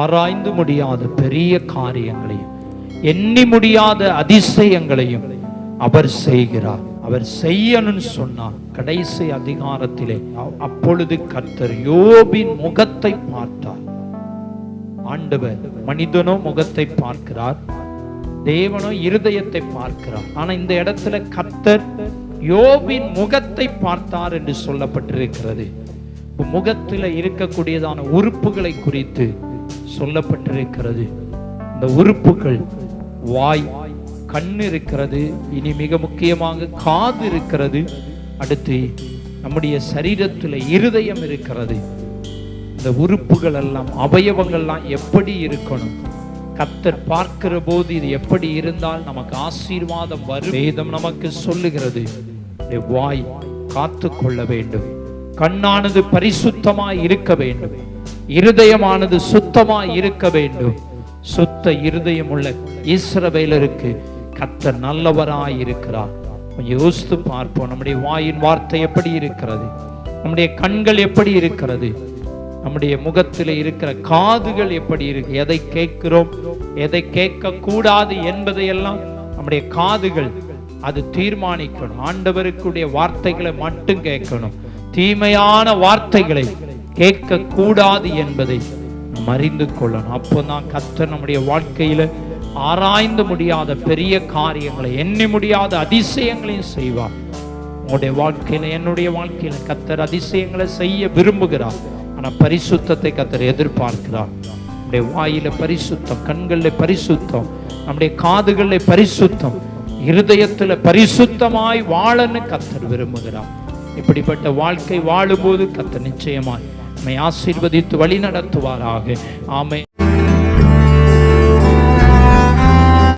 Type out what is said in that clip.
ஆராய்ந்து முடியாத பெரிய காரியங்களையும் எண்ணி முடியாத அதிசயங்களையும் அவர் செய்கிறார். அவர் செய்யணும்னு சொன்னார். கடைசி அதிகாரத்திலே அப்பொழுது கர்த்தர் யோபின் முகத்தை பார்த்தார். ஆண்டவர் மனிதனோ முகத்தை பார்க்கிறார் தேவனோ இருதயத்தை பார்க்கிறார். ஆனா இந்த இடத்துல கர்த்தர் யோபின் முகத்தை பார்த்தார் என்று சொல்லப்பட்டிருக்கிறது. முகத்துல இருக்கக்கூடியதான உறுப்புகளை குறித்து சொல்லப்பட்டிருக்கிறது. இந்த உறுப்புகள் வாய் கண் இருக்கிறது இனி மிக முக்கியமாக காது இருக்கிறது அடுத்து நம்முடைய சரீரத்தில் இருதயம் இருக்கிறது. இந்த உறுப்புகள் எல்லாம் அவயவங்கள்லாம் எப்படி இருக்கணும்? கத்தர் பார்க்கிற போது இது எப்படி இருந்தால் நமக்கு ஆசீர்வாதம் வரும். வேதம் நமக்கு சொல்லுகிறது வாய் காத்து கொள்ள வேண்டும். கண்ணானது பரிசுத்தமாய் இருக்க வேண்டும். இருதயமானது சுத்தமாய் இருக்க வேண்டும். சுத்த இருதயம் உள்ள இஸ்ரவேலருக்கு கத்த நல்லவராய் இருக்கிறார். யோசித்து பார்ப்போம். நம்முடைய வாயின் வார்த்தை எப்படி இருக்கிறது? நம்முடைய கண்கள் எப்படி இருக்கிறது? நம்முடைய முகத்தில் இருக்கிற காதுகள் எப்படி இருக்கு? எதை கேட்கிறோம்? எதை கேட்க கூடாது என்பதையெல்லாம் நம்முடைய காதுகள் அது தீர்மானிக்கணும். ஆண்டவருக்குடைய வார்த்தைகளை மட்டும் கேட்கணும். தீமையான வார்த்தைகளை கேட்க கூடாது என்பதை மறிந்து அறிந்து கொள்ளணும். அப்போதான் கத்தர் நம்முடைய வாழ்க்கையில ஆராய்ந்து முடியாத பெரிய காரியங்களை எண்ணி முடியாத அதிசயங்களையும் செய்வார். உங்களுடைய வாழ்க்கையில என்னுடைய வாழ்க்கையில கத்தர் அதிசயங்களை செய்ய விரும்புகிறார். ஆனா பரிசுத்தத்தை கத்தர் எதிர்பார்க்கிறார். நம்முடைய வாயில பரிசுத்தம் கண்களில் பரிசுத்தம் நம்முடைய காதுகளில் பரிசுத்தம் இருதயத்துல பரிசுத்தமாய் வாழன்னு கத்தர் விரும்புகிறார். இப்படிப்பட்ட வாழ்க்கை வாழும்போது கத்த நிச்சயமாய். நம்மை ஆசீர்வதித்து வழி நடத்துவாராக ஆமை